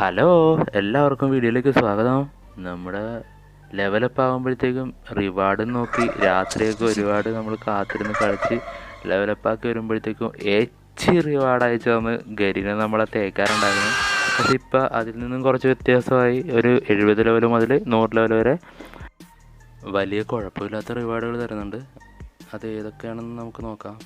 Hello എല്ലാവർക്കും വീഡിയോയിലേക്ക് സ്വാഗതം. നമ്മുടെ ലെവലപ്പ് ആകുമ്പോഴത്തേക്കും റിവാർഡ് നോക്കി രാത്രിയൊക്കെ ഒരുപാട് നമ്മൾ കാത്തിരുന്ന് കളിച്ച് ലെവലപ്പാക്കി വരുമ്പോഴത്തേക്കും എച്ച് റിവാർഡ് അയച്ചു തന്ന് ഗരിനെ നമ്മളെ തേക്കാറുണ്ടായിരുന്നു. പക്ഷെ ഇപ്പം അതിൽ നിന്നും കുറച്ച് വ്യത്യാസമായി ഒരു എഴുപത് ലെവൽ മുതൽ നൂറ് ലെവൽ വരെ വലിയ കുഴപ്പമില്ലാത്ത റിവാർഡുകൾ തരുന്നുണ്ട്. അത് ഏതൊക്കെയാണെന്ന് നമുക്ക് നോക്കാം.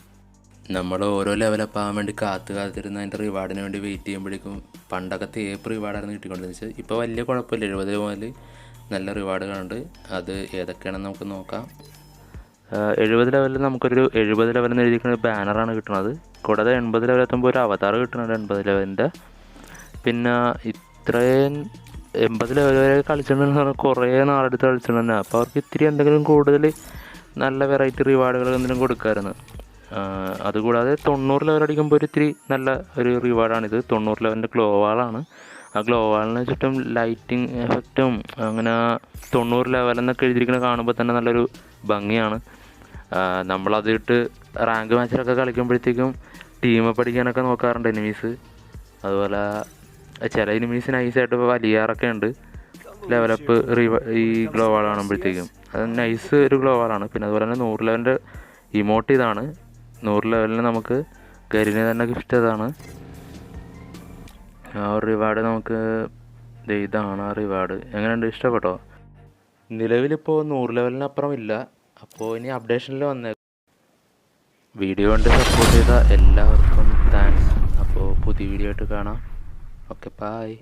നമ്മൾ ഓരോ ലെവലപ്പ് ആകാൻ വേണ്ടി കാത്തു കാത്തിരുന്ന അതിന്റെ റിവാർഡിന് വേണ്ടി വെയിറ്റ് ചെയ്യുമ്പോഴേക്കും പണ്ടൊക്കെ തേപ്പ് റിവാർഡായിരുന്നു കിട്ടിക്കൊണ്ടിരുന്നത്? ഇപ്പോൾ വലിയ കുഴപ്പമില്ല. എഴുപത് മുതൽ നല്ല റിവാർഡുകളുണ്ട് അത് ഏതൊക്കെയാണെന്ന് നമുക്ക് നോക്കാം. എഴുപത് ലെവലിൽ നമുക്കൊരു എഴുപത് ലെവലിൽ നിന്ന് എഴുതിയിരിക്കുന്ന ബാനറാണ് കിട്ടുന്നത്. കൂടാതെ എൺപത് ലെവൽ എത്തുമ്പോൾ ഒരു അവതാർ കിട്ടുന്നുണ്ട് എൺപത് ലെവലിന്റെ പിന്നെ ഇത്രയും എൺപത് ലെവൽ വരെ കളിച്ചിട്ടുണ്ടെന്ന് പറഞ്ഞാൽ കുറേ നാളെടുത്ത് കളിച്ചിട്ടുണ്ടെന്നാണ് അപ്പോൾ അവർക്ക് ഇത്തിരി എന്തെങ്കിലും കൂടുതൽ നല്ല വെറൈറ്റി റിവാർഡുകൾ എന്തെങ്കിലും കൊടുക്കാമായിരുന്നു അതുകൂടാതെ തൊണ്ണൂറ് ലെവൽ അടിക്കുമ്പോൾ ഒരു ഇത്തിരി നല്ല ഒരു റിവാർഡാണിത് തൊണ്ണൂറ് ലെവലിന്റെ ഗ്ലോ വാളാണ് ആ ഗ്ലോ വാളിന് ചുറ്റും ലൈറ്റിംഗ് എഫക്റ്റും അങ്ങനെ തൊണ്ണൂറ് ലെവൽ എന്നൊക്കെ എഴുതിയിരിക്കുന്നത് കാണുമ്പോൾ തന്നെ നല്ലൊരു ഭംഗിയാണ്. നമ്മളതിട്ട് നമ്മളത് റാങ്ക് മാച്ചിലൊക്കെ കളിക്കുമ്പോഴത്തേക്കും ടീം പഠിക്കാനൊക്കെ നോക്കാറുണ്ട് എനിമീസ് അതുപോലെ ചില എനിമീസ് നൈസായിട്ട് ഇപ്പോൾ വലിയാറൊക്കെ ഉണ്ട്. ലെവലപ്പ് റിവ ഈ ഗ്ലോ വാൾ കാണുമ്പോഴത്തേക്കും. അത് നൈസ് ഒരു ഗ്ലോ വാളാണ് പിന്നെ അതുപോലെ തന്നെ നൂറ് ലെവലിന്റെ ഇമോട്ട് ഇതാണ്. നൂറ് ലെവലിന് നമുക്ക് ഗരിനെ തന്നെ ഗിഫ്റ്റ് അതാണ് ആ ഒരു റിവാർഡ് നമുക്ക് ഇതാണ് ആ റിവാർഡ് എങ്ങനെയുണ്ട്? ഇഷ്ടപ്പെട്ടോ? നിലവിലിപ്പോൾ നൂറ് ലെവലിനപ്പുറം ഇല്ല. അപ്പോൾ ഇനി അപ്ഡേഷനിൽ വന്നേ വീഡിയോ കൊണ്ട് സപ്പോർട്ട് ചെയ്ത എല്ലാവർക്കും താങ്ക്സ് അപ്പോൾ പുതിയ വീഡിയോ ആയിട്ട് കാണാം. Okay bye